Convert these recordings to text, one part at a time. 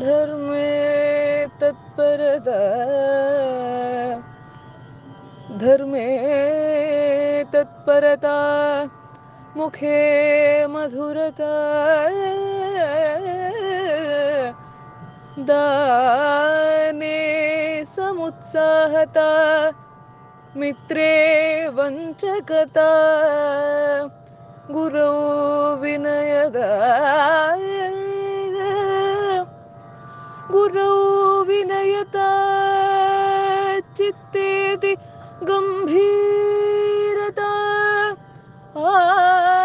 धर्मे तत्परता धर्मे तत्परता मुखे मधुरता। दाने समुत्साहता मित्रे वञ्चकता। गुरौ विनयदा गुरौ विनयता चित्तेति गम्भीरता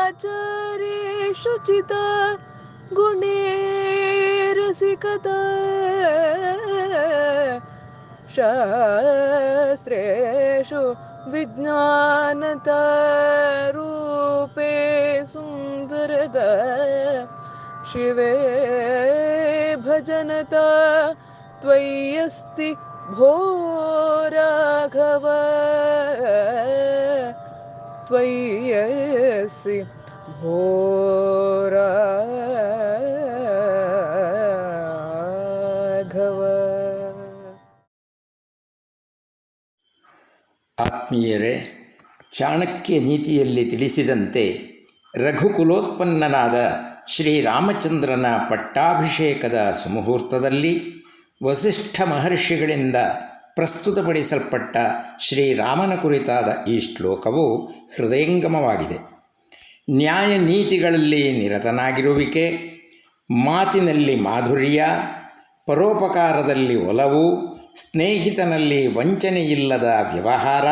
आचार्येषु चिता गुणे रसिकता शास्त्रेषु विज्ञानता सुन्दरता शिवे भजनता त्वय्यस्ति भो राघव त्वय्यस्ति भो राघव ಆತ್ಮೀಯರೇ ಚಾಣಕ್ಯ ನೀತಿಯಲ್ಲಿ ತಿಳಿಸಿದಂತೆ ರಘುಕುಲೋತ್ಪನ್ನನಾದ ಶ್ರೀರಾಮಚಂದ್ರನ ಪಟ್ಟಾಭಿಷೇಕದ ಸುಮುಹೂರ್ತದಲ್ಲಿ ವಸಿಷ್ಠ ಮಹರ್ಷಿಗಳಿಂದ ಪ್ರಸ್ತುತಪಡಿಸಲ್ಪಟ್ಟ ಶ್ರೀರಾಮನ ಕುರಿತಾದ ಈ ಶ್ಲೋಕವು ಹೃದಯಂಗಮವಾಗಿದೆ. ನ್ಯಾಯ ನೀತಿಗಳಲ್ಲಿ ನಿರತನಾಗಿರುವಿಕೆ, ಮಾತಿನಲ್ಲಿ ಮಾಧುರ್ಯ, ಪರೋಪಕಾರದಲ್ಲಿ ಒಲವು, ಸ್ನೇಹಿತನಲ್ಲಿ ವಂಚನೆಯಿಲ್ಲದ ವ್ಯವಹಾರ,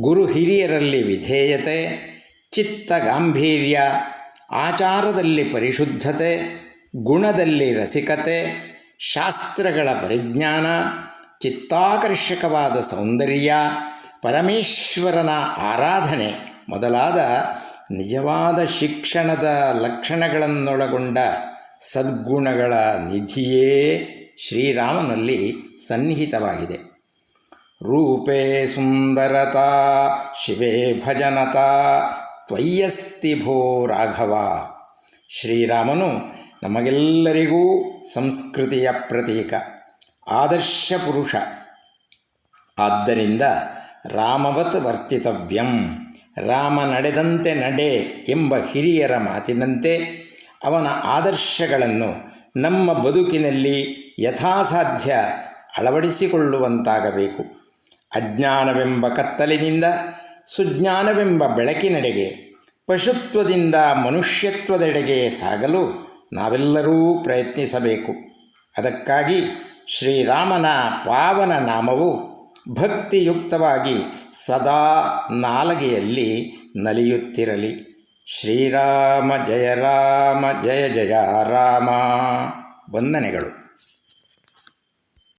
ಗುರು ಹಿರಿಯರಲ್ಲಿ ವಿಧೇಯತೆ, ಚಿತ್ತ ಗಾಂಭೀರ್ಯ ಆಚಾರದಲ್ಲಿ ಪರಿಶುದ್ಧತೆ, ಗುಣದಲ್ಲಿ ರಸಿಕತೆ, ಶಾಸ್ತ್ರಗಳ ಪರಿಜ್ಞಾನ, ಚಿತ್ತಾಕರ್ಷಕವಾದ ಸೌಂದರ್ಯ, ಪರಮೇಶ್ವರನ ಆರಾಧನೆ ಮೊದಲಾದ ನಿಜವಾದ ಶಿಕ್ಷಣದ ಲಕ್ಷಣಗಳನ್ನೊಳಗೊಂಡ ಸದ್ಗುಣಗಳ ನಿಧಿಯೇ ಶ್ರೀರಾಮನಲ್ಲಿ ಸನ್ನಿಹಿತವಾಗಿದೆ. ರೂಪೇ ಸುಂದರತಾ, ಶಿವೇ ಭಜನತಾ ತ್ವಯ್ಯಸ್ತಿ ಭೋ ರಾಘವ. ಶ್ರೀರಾಮನು ನಮಗೆಲ್ಲರಿಗೂ ಸಂಸ್ಕೃತಿಯ ಪ್ರತೀಕ, ಆದರ್ಶ ಪುರುಷ. ಆದ್ದರಿಂದ ರಾಮವತ್ ವರ್ತಿತವ್ಯಂ, ರಾಮ ನಡೆದಂತೆ ನಡೆ ಎಂಬ ಹಿರಿಯರ ಮಾತಿನಂತೆ ಅವನ ಆದರ್ಶಗಳನ್ನು ನಮ್ಮ ಬದುಕಿನಲ್ಲಿ ಯಥಾಸಾಧ್ಯ ಅಳವಡಿಸಿಕೊಳ್ಳುವಂತಾಗಬೇಕು. ಅಜ್ಞಾನವೆಂಬ ಕತ್ತಲಿನಿಂದ ಸುಜ್ಞಾನವೆಂಬ ಬೆಳಕಿನೆಡೆಗೆ, ಪಶುತ್ವದಿಂದ ಮನುಷ್ಯತ್ವದೆಡೆಗೆ ಸಾಗಲು ನಾವೆಲ್ಲರೂ ಪ್ರಯತ್ನಿಸಬೇಕು. ಅದಕ್ಕಾಗಿ ಶ್ರೀರಾಮನ ಪಾವನ ನಾಮವು ಭಕ್ತಿಯುಕ್ತವಾಗಿ ಸದಾ ನಾಲಗೆಯಲ್ಲಿ ನಲಿಯುತ್ತಿರಲಿ. ಶ್ರೀರಾಮ ಜಯ ರಾಮ ಜಯ ಜಯ ರಾಮ. ವಂದನೆಗಳು.